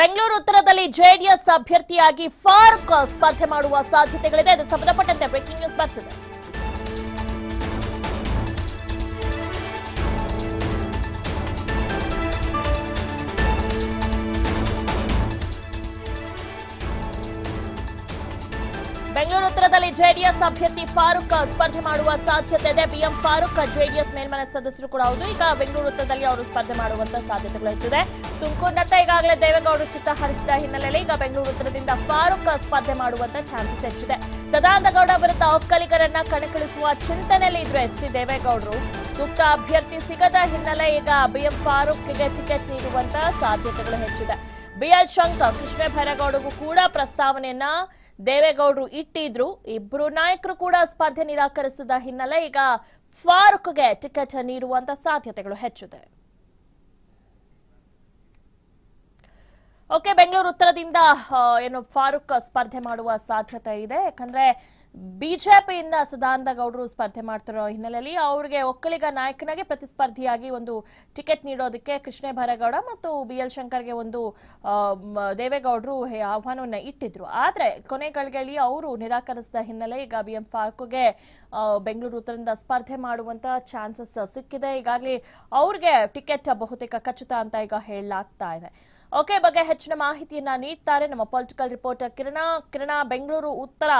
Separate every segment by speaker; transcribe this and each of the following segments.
Speaker 1: ಬೆಂಗಳೂರು ಉತ್ತರದಲ್ಲಿ ಜೆಡಿಎಸ್ ಅಭ್ಯರ್ಥಿಯಾಗಿ ಫಾರೂಕ್ ಸ್ಪರ್ಧೆ ಮಾಡುವ ಸಾಧ್ಯತೆಗಳಿದೆ. ಅದು ಸಂಬಂಧಪಟ್ಟಂತೆ ಬ್ರೇಕಿಂಗ್ ನ್ಯೂಸ್ ಬರ್ತಿದೆ. ಬೆಂಗಳೂರು ಉತ್ತರದಲ್ಲಿ ಜೆಡಿಎಸ್ ಅಭ್ಯರ್ಥಿ ಫಾರೂಕ್ ಸ್ಪರ್ಧೆ ಮಾಡುವ ಸಾಧ್ಯತೆ ಇದೆ. ಬಿಎಂ ಫಾರೂಕ್, ಜೆಡಿಎಸ್ ಮೇಲ್ಮನೆ ಸದಸ್ಯರು ಕೂಡ ಹೌದು. ಈಗ ಬೆಂಗಳೂರು ಉತ್ತರದಲ್ಲಿ ಅವರು ಸ್ಪರ್ಧೆ ಮಾಡುವಂತಹ ಸಾಧ್ಯತೆಗಳು ಹೆಚ್ಚಿದೆ. ತುಮಕೂರಿನತ್ತ ಈಗಾಗಲೇ ದೇವೇಗೌಡರು ಚಿತ್ತ ಹರಿಸಿದ ಹಿನ್ನೆಲೆಯಲ್ಲಿ ಈಗ ಬೆಂಗಳೂರು ಉತ್ತರದಿಂದ ಫಾರೂಕ್ ಸ್ಪರ್ಧೆ ಮಾಡುವಂತ ಚಾನ್ಸಸ್ ಹೆಚ್ಚಿದೆ. ಸದಾನಂದಗೌಡ ವಿರುದ್ಧ ಒಕ್ಕಲಿಗರನ್ನ ಕಣಕ್ಕಿಳಿಸುವ ಚಿಂತನೆಯಲ್ಲಿ ಇದ್ರು ಎಚ್ ಡಿ ದೇವೇಗೌಡರು. ಸೂಕ್ತ ಅಭ್ಯರ್ಥಿ ಸಿಗದ ಹಿನ್ನೆಲೆ ಈಗ ಬಿಎಂ ಫಾರೂಕ್ಗೆ ಟಿಕೆಟ್ ನೀಡುವಂತ ಸಾಧ್ಯತೆಗಳು ಹೆಚ್ಚಿದೆ. ಬಿಎಲ್ ಶಂಕರ್ ಕೃಷ್ಣ ಭೈರೇಗೌಡಗೂ ಕೂಡ ಪ್ರಸ್ತಾವನೆಯನ್ನ ದೇವೇಗೌಡರು ಇಟ್ಟಿದ್ರು. ಇಬ್ರು ನಾಯಕರು ಕೂಡ ಸ್ಪರ್ಧೆ ನಿರಾಕರಿಸಿದ ಹಿನ್ನೆಲೆ ಈಗ ಫಾರೂಕ್ಗೆ ಟಿಕೆಟ್ ನೀಡುವಂತ ಸಾಧ್ಯತೆಗಳು ಹೆಚ್ಚಿದೆ. ಓಕೆ ಬೆಂಗಳೂರು ಉತ್ತರದಿಂದ ಏನು ಫಾರೂಕ್ ಸ್ಪರ್ಧೆ ಮಾಡುವ ಸಾಧ್ಯತೆ ಇದೆ. ಯಾಕಂದ್ರೆ ಬಿಜೆಪಿಯಿಂದ ಸದಾನಂದ ಗೌಡರು ಸ್ಪರ್ಧೆ ಮಾಡ್ತಿರೋ ಹಿನ್ನೆಲೆಯಲ್ಲಿ ಅವರಿಗೆ ಒಕ್ಕಲಿಗ ನಾಯಕನಾಗಿ ಪ್ರತಿಸ್ಪರ್ಧಿಯಾಗಿ ಒಂದು ಟಿಕೆಟ್ ನೀಡೋದಕ್ಕೆ ಕೃಷ್ಣ ಭರಗೌಡ ಮತ್ತು ಬಿ ಎಲ್ ಶಂಕರ್ಗೆ ಒಂದು ದೇವೇಗೌಡರು ಆಹ್ವಾನವನ್ನು ಇಟ್ಟಿದ್ರು. ಆದರೆ ಕೊನೆಗಳಿಗೆಯಲ್ಲಿ ಅವರು ನಿರಾಕರಿಸಿದ ಹಿನ್ನೆಲೆ ಈಗ ಬಿ ಎಂ ಫಾರೂಕ್ಗೆ ಬೆಂಗಳೂರು ಉತ್ತರದಿಂದ ಸ್ಪರ್ಧೆ ಮಾಡುವಂತ ಚಾನ್ಸಸ್ ಸಿಕ್ಕಿದೆ. ಈಗಾಗಲೇ ಅವ್ರಿಗೆ ಟಿಕೆಟ್ ಬಹುತೇಕ ಖಚಿತ ಅಂತ ಈಗ ಹೇಳಲಾಗ್ತಾ ಇದೆ. ಓಕೆ, ಬಗ್ಗೆ ಹೆಚ್ಚಿನ ಮಾಹಿತಿಯನ್ನ ನೀಡ್ತಾರೆ ನಮ್ಮ ಪೊಲಿಟಿಕಲ್ ರಿಪೋರ್ಟರ್ ಕಿರಣ. ಕಿರಣ, ಬೆಂಗಳೂರು ಉತ್ತರ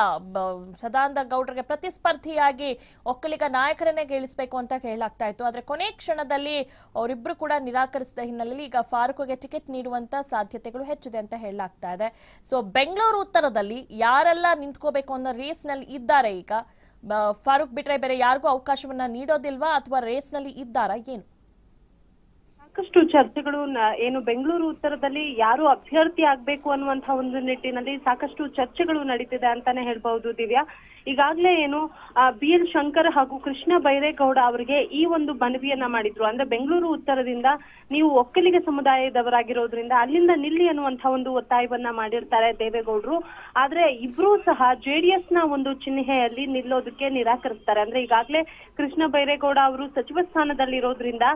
Speaker 1: ಸದಾನಂದ ಗೌಡರಿಗೆ ಪ್ರತಿಸ್ಪರ್ಧಿಯಾಗಿ ಒಕ್ಕಲಿಗ ನಾಯಕರನ್ನೇ ಗೆಲ್ಲಿಸಬೇಕು ಅಂತ ಕೇಳಲಾಗ್ತಾ ಇತ್ತು. ಆದ್ರೆ ಕೊನೆ ಕ್ಷಣದಲ್ಲಿ ಅವರಿಬ್ಬರು ಕೂಡ ನಿರಾಕರಿಸಿದ ಹಿನ್ನೆಲೆಯಲ್ಲಿ ಈಗ ಫಾರೂಕ್ಗೆ ಟಿಕೆಟ್ ನೀಡುವಂತ ಸಾಧ್ಯತೆಗಳು ಹೆಚ್ಚಿದೆ ಅಂತ ಹೇಳಲಾಗ್ತಾ ಇದೆ. ಸೊ, ಬೆಂಗಳೂರು ಉತ್ತರದಲ್ಲಿ ಯಾರೆಲ್ಲ ನಿಂತ್ಕೋಬೇಕು ಅನ್ನೋ ರೇಸ್ನಲ್ಲಿ ಇದ್ದಾರೆ ಈಗ? ಫಾರೂಕ್ ಬಿಟ್ರೆ ಬೇರೆ ಯಾರಿಗೂ ಅವಕಾಶವನ್ನ ನೀಡೋದಿಲ್ವಾ ಅಥವಾ ರೇಸ್ನಲ್ಲಿ ಇದ್ದಾರಾ ಏನು?
Speaker 2: ಸಾಕಷ್ಟು ಚರ್ಚೆಗಳು ಏನು ಬೆಂಗಳೂರು ಉತ್ತರದಲ್ಲಿ ಯಾರು ಅಭ್ಯರ್ಥಿ ಆಗ್ಬೇಕು ಅನ್ನುವಂತ ಒಂದು ನಿಟ್ಟಿನಲ್ಲಿ ಸಾಕಷ್ಟು ಚರ್ಚೆಗಳು ನಡೀತಿದೆ ಅಂತಾನೆ ಹೇಳ್ಬಹುದು ದಿವ್ಯಾ. ಈಗಾಗ್ಲೇ ಏನು ಬಿ ಎಲ್ ಶಂಕರ್ ಹಾಗೂ ಕೃಷ್ಣ ಬೈರೇಗೌಡ ಅವರಿಗೆ ಈ ಒಂದು ಮನವಿಯನ್ನ ಮಾಡಿದ್ರು. ಅಂದ್ರೆ ಬೆಂಗಳೂರು ಉತ್ತರದಿಂದ ನೀವು ಒಕ್ಕಲಿಗ ಸಮುದಾಯದವರಾಗಿರೋದ್ರಿಂದ ಅಲ್ಲಿಂದ ನಿಲ್ಲಿ ಅನ್ನುವಂತ ಒಂದು ಒತ್ತಾಯವನ್ನ ಮಾಡಿರ್ತಾರೆ ದೇವೇಗೌಡರು. ಆದ್ರೆ ಇಬ್ರು ಸಹ ಜೆಡಿಎಸ್ನ ಒಂದು ಚಿಹ್ನೆಯಲ್ಲಿ ನಿಲ್ಲೋದಕ್ಕೆ ನಿರಾಕರಿಸ್ತಾರೆ. ಅಂದ್ರೆ ಈಗಾಗ್ಲೇ ಕೃಷ್ಣ ಬೈರೇಗೌಡ ಅವರು ಸಚಿವ ಸ್ಥಾನದಲ್ಲಿರೋದ್ರಿಂದ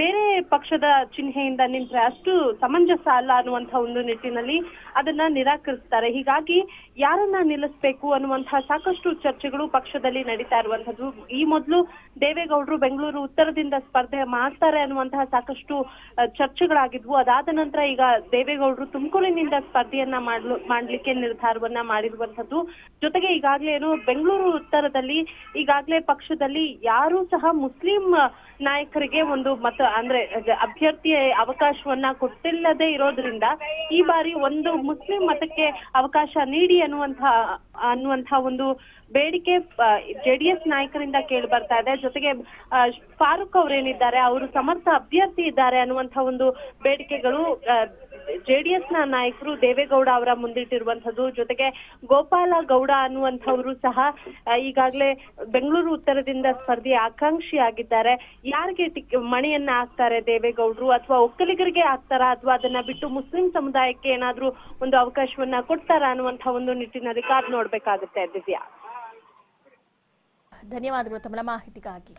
Speaker 2: ಬೇರೆ ಪಕ್ಷದ ಚಿಹ್ನೆಯಿಂದ ನಿಂತ್ರೆ ಅಷ್ಟು ಸಮಂಜಸ ಅಲ್ಲ ಅನ್ನುವಂತ ಒಂದು ನಿಟ್ಟಿನಲ್ಲಿ ಅದನ್ನ ನಿರಾಕರಿಸ್ತಾರೆ. ಹೀಗಾಗಿ ಯಾರನ್ನ ನಿಲ್ಲಿಸ್ಬೇಕು ಅನ್ನುವಂತಹ ಸಾಕಷ್ಟು ಚರ್ಚೆಗಳು ಪಕ್ಷದಲ್ಲಿ ನಡೀತಾ ಇರುವಂತದ್ದು ಈ ಮೊದಲು ದೇವೇಗೌಡರು ಬೆಂಗಳೂರು ಉತ್ತರದಿಂದ ಸ್ಪರ್ಧೆ ಮಾಡ್ತಾರೆ ಅನ್ನುವಂತಹ ಸಾಕಷ್ಟು ಚರ್ಚೆಗಳಾಗಿದ್ವು. ಅದಾದ ನಂತರ ಈಗ ದೇವೇಗೌಡರು ತುಮಕೂರಿನಿಂದ ಸ್ಪರ್ಧೆಯನ್ನ ಮಾಡ್ಲು, ಮಾಡ್ಲಿಕ್ಕೆ ನಿರ್ಧಾರವನ್ನ ಮಾಡಿರುವಂತದ್ದು ಜೊತೆಗೆ ಈಗಾಗ್ಲೇ ಏನು ಬೆಂಗಳೂರು ಉತ್ತರದಲ್ಲಿ ಈಗಾಗ್ಲೇ ಪಕ್ಷದಲ್ಲಿ ಯಾರು ಸಹ ಮುಸ್ಲಿಂ ನಾಯಕರಿಗೆ ಒಂದು ಮತ, ಅಂದ್ರೆ ಅದ್ ಅಭ್ಯರ್ಥಿ ಅವಕಾಶವನ್ನ ಕೊಟ್ಟಿಲ್ಲದೆ ಇರೋದ್ರಿಂದ ಈ ಬಾರಿ ಒಂದು ಮುಸ್ಲಿಂ ಮತಕ್ಕೆ ಅವಕಾಶ ನೀಡಿ ಅನ್ನುವಂತ ಅನ್ನುವಂತ ಒಂದು ಬೇಡಿಕೆ ಜೆಡಿಎಸ್ ನಾಯಕರಿಂದ ಕೇಳಿ ಬರ್ತಾ ಇದೆ. ಜೊತೆಗೆ ಫಾರೂಕ್ ಅವರೇನಿದ್ದಾರೆ ಅವರು ಸಮರ್ಥ ಅಭ್ಯರ್ಥಿ ಇದ್ದಾರೆ ಅನ್ನುವಂತ ಒಂದು ಬೇಡಿಕೆಗಳು ಜೆಡಿಎಸ್ನ ನಾಯಕರು ದೇವೇಗೌಡ ಅವರ ಮುಂದಿಟ್ಟಿರುವಂತದ್ದು ಜೊತೆಗೆ ಗೋಪಾಲ ಗೌಡ ಅನ್ನುವಂಥವರು ಸಹ ಈಗಾಗಲೇ ಬೆಂಗಳೂರು ಉತ್ತರದಿಂದ ಸ್ಪರ್ಧಿ ಆಕಾಂಕ್ಷಿ ಆಗಿದ್ದಾರೆ ಯಾರಿಗೆ ಮಣಿಯನ್ನ ಹಾಕ್ತಾರೆ ದೇವೇಗೌಡರು? ಅಥವಾ ಒಕ್ಕಲಿಗರಿಗೆ ಹಾಕ್ತಾರಾ? ಅಥವಾ ಅದನ್ನ ಬಿಟ್ಟು ಮುಸ್ಲಿಂ ಸಮುದಾಯಕ್ಕೆ ಏನಾದ್ರೂ ಒಂದು ಅವಕಾಶವನ್ನ ಕೊಡ್ತಾರಾ ಅನ್ನುವಂತ ಒಂದು ನಿಟ್ಟಿನಲ್ಲಿ ಕಾದ್ ನೋಡ್ಬೇಕಾಗುತ್ತೆ, ದಿವ್ಯಾ.
Speaker 1: ಧನ್ಯವಾದಗಳು ತಮ್ಮ ಮಾಹಿತಿಗಾಗಿ.